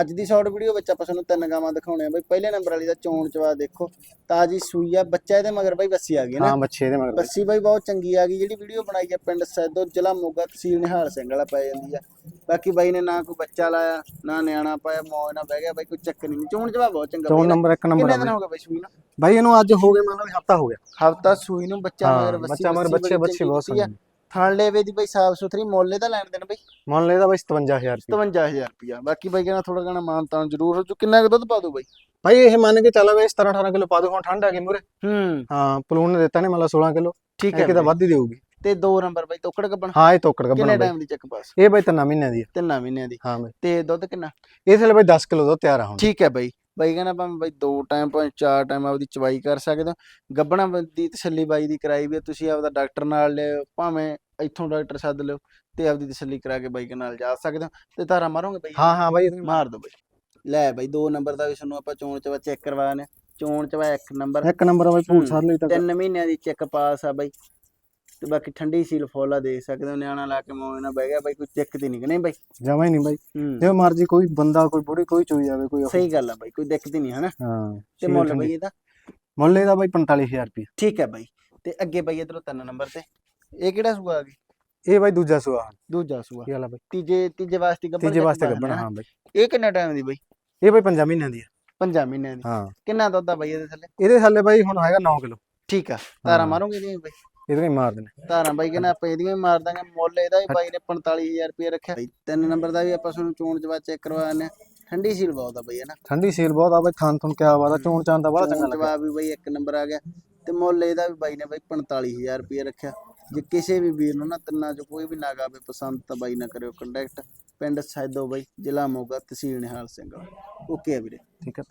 ਅੱਜ ਦੀ short video ਵਿੱਚ ਆਪਾਂ ਤੁਹਾਨੂੰ ਤਿੰਨ ਗਾਵਾਂ ਦਿਖਾਉਣੇ ਆ ਬਈ ਪਹਿਲੇ ਨੰਬਰ ਵਾਲੀ ਦਾ ਚੋਣ ਚਵਾ ਦੇਖੋ। ਤਾਜੀ ਸੂਈ ਆ ਬੱਚਾ ਇਹਦੇ ਮਗਰ ਬਈ ਬੱਸੀ ਆ ਗਈ ਨਾ। ਹਾਂ ਬੱਚੇ ਦੇ ਮਗਰ। ਬੱਸੀ ਬਾਈ ਬਹੁਤ ਚੰਗੀ ਆ ਗਈ ਜਿਹੜੀ ਵੀਡੀਓ ਬਣਾਈ ਆ ਪਿੰਡ ਸੈਦੋ ਜ਼ਿਲ੍ਹਾ ਮੋਗਾ ਤਹਿਸੀਲ ਨਿਹਾਲ ਸਿੰਘ ਵਾਲਾ ਪੈ ਜਾਂਦੀ ਆ। ਬਾਕੀ ਬਾਈ ਨੇ ਨਾ ਕੋਈ ਬੱਚਾ ਲਾਇਆ ਨਾ ਨਿਆਣਾ ਪਾਇਆ ਮੌਜ ਨਾਲ ਬਹਿ ਗਿਆ ਬਾਈ ਕੋਈ ਚੱਕਰ ਨਹੀਂ। ਚੋਣ ਜਵਾ ਬਹੁਤ ਚੰਗਾ ਚੋਣ ਨੰਬਰ 1 ਨੰਬਰ ਕਿੰਨੇ ਦਿਨ। ਹੋ ਗਏ ਬਾਈ ਸੂਈ ਨੂੰ? ਬਾਈ ਇਹਨੂੰ ਅੱਜ ਹੋ ਗਏ ਮਤਲਬ ਹਫਤਾ ਹੋ ਗਿਆ। ਹਫਤਾ ਸੂਈ ਨੂੰ ਬੱਚਾ ਮਗਰ ਬੱਸੀ ਬੱਚਾ ਮਗਰ ਬੱਚੇ ਬਹੁਤ। ਸੋਹਣੇ ਥਣ ਲੇਵੇ ਦੀ ਬਾਈ ਸਾਫ਼ ਸੁਥਰੀ ਮੁੱਲ ਇਹਦਾ ਲੈਣ ਦੇਣ ਬਾਈ। ਮੰਨ ਲੈਦਾ ਬਾਈ 57000 ਰੁਪਏ 57000 ਰੁਪਿਆ ਬਾਕੀ ਬਾਈ ਕਹਿੰਦਾ ਥੋੜਾ ਘਣਾ ਮਾਨ ਤਾਨ ਜ਼ਰੂਰ ਹੋ ਜੂ। ਕਿੰਨਾ ਕੁ ਦੁੱਧ ਪਾ ਦੂ ਬਾਈ? ਭਾਈ ਇਹ ਮੰਨ ਕੇ ਚੱਲ ਬਈ 17 18 ਕਿਲੋ ਪਾ ਦੋ ਹੁਣ ਠੰਡ ਆ ਗਈ ਮੂਰੇ ਹੂੰ। ਹਾਂ ਪਲੂਨ ਨੇ ਦਿੱਤਾ ਨੇ ਮਤਲਬ 16 ਕਿਲੋ। ਠੀਕ ਹੈ ਕਿਤਾ ਬਾਈ। ਵੱਧ ਹੀ ਦੇਊਗੀ। ਤੇ ਦੋ ਨੰਬਰ ਬਾਈ ਤੋਕੜ ਕੱਪਣ। ਹਾਂ ਇਹ ਤੋਕੜ ਕਿੰਨੇ ਟਾਈਮ ਦੀ ਚੱਕ ਪਾਸ ਇਹ ਬਾਈ ਤਿੰਨਾਂ ਮਹੀਨਿਆਂ ਦੀ ਆ। ਤਿੰਨਾਂ ਮਹੀਨਿਆਂ ਦੀ। ਹਾਂ ਬਾਈ। ਤੇ ਦੁੱਧ ਕਿੰਨਾ? ਇਹ ਥਲੇ ਬਾਈ 10 ਕਿਲੋ ਦਾ ਤਿਆਰ ਆ ਹੁਣ। ਠੀਕ ਹੈ ਬਾਈ। ਬਾਈ ਕਹਿੰਦਾ ਭਾਵੇਂ ਬਾਈ ਦੋ ਟਾਈਮ ਭਾਵੇਂ ਚਾਰ ਟਾਈਮ ਆਪਦੀ ਚਵਾਈ ਕਰ ਸਕਦੇ ਹੋ। ਗੱਬਣਾ ਦੀ ਤਸੱਲੀ ਬਾਈ ਦੀ ਕਰਾਈ ਵੀ ਤੁਸੀਂ ਆਪਦਾ ਡਾਕਟਰ ਨਾਲ ਲਿਓ ਭਾਵੇਂ ਇੱਥੋਂ ਡਾਕਟਰ ਸੱਦ ਲਿਓ ਤੇ ਆਪਦੀ ਤਸੱਲੀ ਕਰਾ ਕੇ ਬਾਈ ਨਾਲ ਜਾ ਸਕਦੇ ਹੋ। ਤੇ ਧਾਰਾ ਮਾਰੋਗੇ ਬਾਈ? ਹਾਂ ਹਾਂ ਬਾਈ ਮਾਰ ਦੋ ਬਾਈ। ਲੈ ਬਾਈ ਦੋ ਨੰਬਰ ਦਾ ਵੀ ਤੁਹਾਨੂੰ ਆਪਾਂ ਚੋਣ ਚਵਾ ਚੈੱਕ ਕਰਵਾਣੇ ਚੋਣ ਚਵਾ ਇੱਕ ਨੰਬਰ ਇੱਕ ਨੰਬਰ ਬਾਈ ਭੂਲ ਸਾਰ ਲਈ ਤੱਕ ਤਿੰਨ ਮਹੀਨਿਆਂ ਦੀ ਚੈੱਕ ਪਾਸ ਆ ਬਾਈ। ਤੇ ਬਾਕੀ ਠੰਡੀ ਸੀਲ ਫੋਲਾ ਦੇ ਸਕਦੇ ਹੋ ਨਿਆਣਾ ਲਾ ਕੇ ਮੋਏ ਨਾਲ ਬਹਿ ਗਿਆ ਬਾਈ ਕੋਈ ਚੱਕ ਤੇ ਨਹੀਂ ਕਿ ਨਹੀਂ ਬਾਈ? ਜਮਾ ਹੀ ਨਹੀਂ ਬਾਈ। ਹੂੰ। ਜੇ ਮਰਜ਼ੀ ਕੋਈ ਬੰਦਾ ਕੋਈ ਬੁੜੀ ਕੋਈ ਚੋਈ ਜਾਵੇ ਕੋਈ ਸਹੀ ਗੱਲ ਆ ਬਾਈ ਕੋਈ ਦਿੱਕਤ ਹੀ ਨਹੀਂ ਹਨਾ? ਹਾਂ ਤੇ ਮੁੱਲ। ਬਾਈ ਇਹਦਾ? ਮੁੱਲ ਇਹਦਾ ਬਾਈ 45000 ਰੁਪਏ ਠੀਕ ਹੈ ਬਾਈ ਤੇ ਅੱਗੇ ਬਾਈ ਇਧਰੋਂ ਤਿੰਨ ਨੰਬਰ ਤੇ। ਇਹ ਕਿਹੜਾ ਸੂਆ ਆ ਗਈ ਇਹ ਬਾਈ ਦੂਜਾ ਸੂਆ। ਦੂਜਾ ਸੂਆ। ਇਹ ਵਾਲਾ ਬਾਈ। ਤੀਜੇ ਤੀਜੇ ਵਾਸਤੇ ਗੱਬਣ ਤੀਜੇ ਵਾਸਤੇ ਗੱਬਣਾ? ਹਾਂ ਬਾਈ। ਇਹ ਕਿੰਨਾ ਟਾਈਮ ਦੀ ਬਾਈ? ਇਹ ਬਾਈ 5 ਮਹੀਨਿਆਂ ਦੀ ਆ। ਪੰਜਾਂ ਮਹੀਨਿਆਂ ਦੀ। ਹਾਂ। ਕਿੰਨਾ ਦੁੱਧ ਆ ਬਾਈ ਇਹਦੇ ਥੱਲੇ? ਇਹਦੇ ਥੱਲੇ ਬਾਈ ਹੁਣ ਹੈਗਾ 9 ਕਿਲੋ। ਠੀਕ ਆ ਤਾਰਾਂ ਹਾਂ। ਮਾਰੋਗੇ ਨਹੀਂ ਬਾਈ? ਇਹਦੇ ਹੀ ਮਾਰ ਦੇਣੇ। ਧਾਰਾਂ ਬਾਈ ਕਹਿੰਦਾ ਆਪਾਂ ਇਹਦੀਆਂ ਵੀ ਮਾਰ ਦਾਂਗੇ ਮੁੱਲ ਇਹਦਾ ਵੀ ਬਾਈ ਨੇ 45000 ਰੁਪਏ ਰੱਖਿਆ। ਬਾਈ ਤਿੰਨ ਨੰਬਰ ਦਾ ਵੀ ਆਪਾਂ ਤੁਹਾਨੂੰ ਚੋਣ ਚਵਾ ਚੈੱਕ ਕਰਵਾਉਂਦੇ ਹਾਂ। ਠੰਡੀ ਸੀਲ ਬਹੁਤ ਆ ਬਾਈ ਹੈ ਨਾ? ਠੰਡੀ ਸੇਲ ਬਹੁਤ ਆ ਬਾਈ ਥਾਂ ਤੁਹਾਨੂੰ ਕਿਆ ਬਾਤ ਆ ਚੋਣ ਚਾਂ ਦਾ ਬੜਾ ਚੰਗਾ ਚੋਣ ਲੱਗਾ। ਚਵਾ ਵੀ ਬਾਈ ਇੱਕ ਨੰਬਰ ਆ ਗਿਆ। ਤੇ ਮੁੱਲ ਇਹਦਾ ਵੀ ਬਾਈ ਨੇ ਬਾਈ 45000 ਰੁਪਏ ਰੱਖਿਆ। ਜੇ ਕਿਸੇ ਵੀ ਵੀਰ ਨੂੰ ਨਾ ਤਿੰਨਾਂ ਚੋਂ ਕੋਈ ਵੀ ਨਾਗਾ ਆਵੇ ਪਸੰਦ ਤਾਂ ਬਾਈ ਨਾ ਕਰਿਓ ਕੰਟੈਕਟ ਪਿੰਡ ਸੈਦੋ ਬਾਈ ਜ਼ਿਲ੍ਹਾ ਮੋਗਾ ਤਹਿਸੀਲ ਨਿਹਾਲ ਸਿੰਘ। ਓਕੇ ਵੀਰੇ। ਠੀਕ ਹੈ